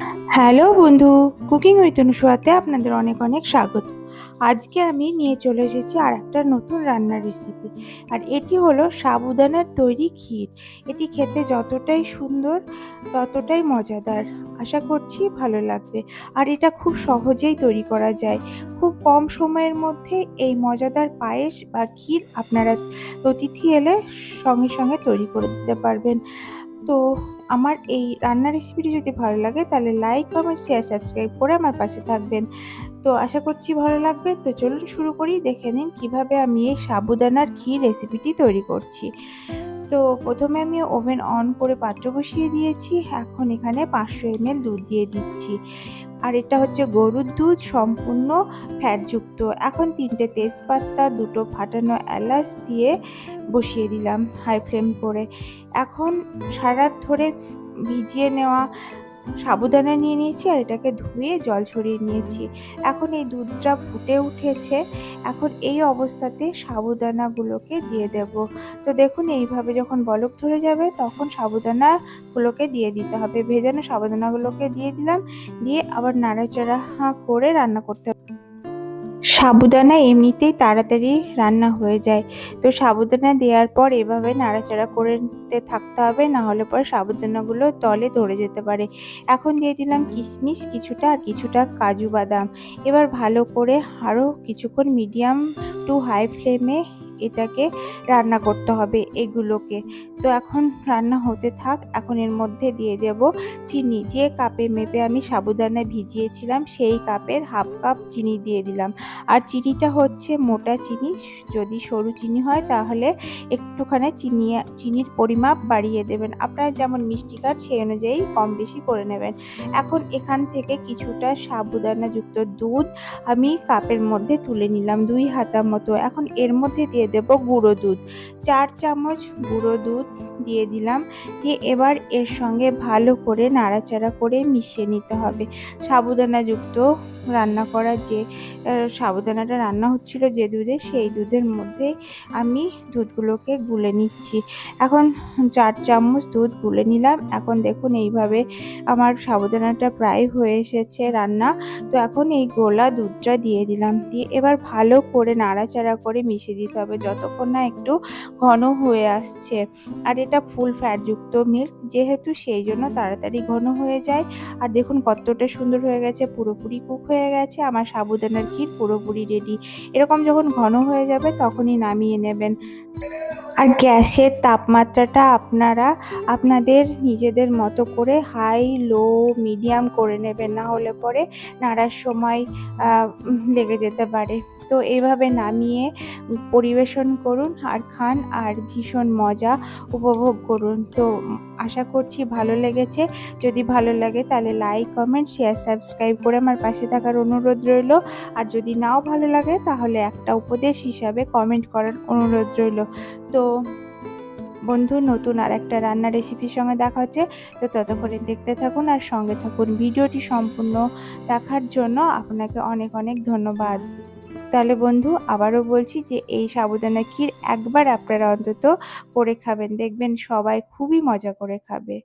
Hello বন্ধু cooking with অনুসুয়াতে আপনাদের অনেক অনেক স্বাগত। আজকে আমি নিয়ে চলে এসেছি আর একটা নতুন রান্নার রেসিপি আর এটি হলো সাবুদানার তৈরি ক্ষীর। এটি খেতে যতটাই সুন্দর, ততটাই মজাদার। আশা করছি ভালো লাগবে। আর এটা খুব সহজেই তৈরি করা যায়। খুব কম সময়ের মধ্যে এই মজাদার পায়েস বা ক্ষীর আপনারা অতিথি এলে সঙ্গে সঙ্গে তৈরি করে দিতে পারবেন। তো আমার এই রান্নার রেসিপিটি যদি ভালো লাগে, তাহলে লাইক কমেন্ট শেয়ার সাবস্ক্রাইব করে আমার পাশে থাকবেন। তো আশা করছি ভালো লাগবে। তো চলুন শুরু করি, দেখে নিন কীভাবে আমি এই সাবুদানার ঘি রেসিপিটি তৈরি করছি। তো প্রথমে আমি ওভেন অন করে পাত্র বসিয়ে দিয়েছি। এখন এখানে পাঁচশো এমএল দুধ দিয়ে দিচ্ছি। আর এটা হচ্ছে গরুর দুধ সম্পূর্ণ ফ্যাটযুক্ত। এখন তিনটে তেজপাতা, দুটো ফাটানো এলাচ দিয়ে বসিয়ে দিলাম হাই ফ্লেম করে। এখন সারা ধরে ভিজিয়ে নেওয়া সাবুদানা নিয়ে নিয়েছি আর এটাকে ধুয়ে জল ছড়িয়ে নিয়েছি। এখন এই দুধটা ফুটে উঠেছে। এখন এই অবস্থাতে সাবুদানাগুলোকে দিয়ে দেব। তো দেখুন, এইভাবে যখন বলক ধরে যাবে, তখন সাবুদানাগুলোকে দিয়ে দিতে হবে। ভেজানো সাবুদানাগুলোকে দিয়ে দিলাম। দিয়ে আবার নাড়াচাড়া করে রান্না করতে হবে সাবুদানা এমনিতেই তাড়াতাড়ি রান্না হয়ে যায়। তো সাবুদানা দেওয়ার পর এভাবে নাড়াচাড়া করে নিতে থাকতে হবে, না হলে পর সাবুদানাগুলো তলে ধরে যেতে পারে। এখন দিয়ে দিলাম কিশমিশ, কিছুটা আর কিছুটা কাজু বাদাম। এবার ভালো করে আরও কিছুক্ষণ মিডিয়াম টু হাই ফ্লেমে এটাকে রান্না করতে হবে এগুলোকে। তো এখন রান্না হতে থাক, এখন এর মধ্যে দিয়ে দেব চিনি। যে কাপে মেপে আমি সাবুদানা ভিজিয়েছিলাম, সেই কাপের হাফ কাপ চিনি দিয়ে দিলাম। আর চিনিটা হচ্ছে মোটা চিনি, যদি সরু চিনি হয় তাহলে একটুখানি চিনি, চিনির পরিমাপ বাড়িয়ে দেবেন। আপনারা যেমন মিষ্টি কাঠ সেই অনুযায়ী কম বেশি করে নেবেন। এখন এখান থেকে কিছুটা সাবুদানাযুক্ত দুধ আমি কাপের মধ্যে তুলে নিলাম দুই হাতা মতো। এখন এর মধ্যে দিয়ে দেব গুঁড়ো দুধ। চার চামচ গুঁড়ো দুধ দিয়ে দিলাম দিয়ে এবার এর সঙ্গে ভালো করে নাড়াচাড়া করে মিশিয়ে নিতে হবে। সাবুদানাযুক্ত রান্না করা যে সাবুদানাটা রান্না হচ্ছিল যে দুধে, সেই দুধের মধ্যে আমি দুধগুলোকে গুলে নিচ্ছি। এখন চার চামচ দুধ গুলে নিলাম। এখন দেখুন এইভাবে আমার সাবুদানাটা প্রায় হয়ে এসেছে রান্না। তো এখন এই গোলা দুধটা দিয়ে দিলাম। দিয়ে এবার ভালো করে নাড়াচাড়া করে মিশিয়ে দিতে হবে, যতক্ষণ না একটু ঘন হয়ে আসছে। আর এটা ফুল ফ্যাটযুক্ত মিল্ক যেহেতু সেই জন্য তাড়াতাড়ি ঘন হয়ে যায়। আর দেখুন কতটা সুন্দর হয়ে গেছে, পুরোপুরি কুক হয়ে গেছে। আমার সাবুদানার ক্ষীর পুরোপুরি রেডি এরকম যখন ঘন হয়ে যাবে, তখনই নামিয়ে নেবেন। আর গ্যাসের তাপমাত্রাটা আপনারা আপনাদের নিজেদের মতো করে হাই, লো, মিডিয়াম করে নেবেন। না হলে পরে নাড়ার সময় লেগে যেতে পারে। তো এইভাবে নামিয়ে পরিবেশন করুন আর খান আর ভীষণ মজা উপভোগ করুন। তো আশা করছি ভালো লেগেছে। যদি ভালো লাগে তাহলে লাইক কমেন্ট শেয়ার সাবস্ক্রাইব করে আমার পাশে থাকার অনুরোধ রইল। আর যদি নাও ভালো লাগে তাহলে একটা উপদেশ হিসাবে কমেন্ট করার অনুরোধ রইল। তো বন্ধু, নতুন আর একটা রান্না রেসিপির সঙ্গে দেখা হচ্ছে। তো ততক্ষণে দেখতে থাকুন আর সঙ্গে থাকুন ভিডিওটি সম্পূর্ণ দেখার জন্য। আপনাকে অনেক অনেক ধন্যবাদ। তাহলে বন্ধু, আবারও বলছি যে এই সাবুদানা ক্ষীর একবার আপনারা অন্তত করে খাবেন। দেখবেন সবাই খুবই মজা করে খাবে।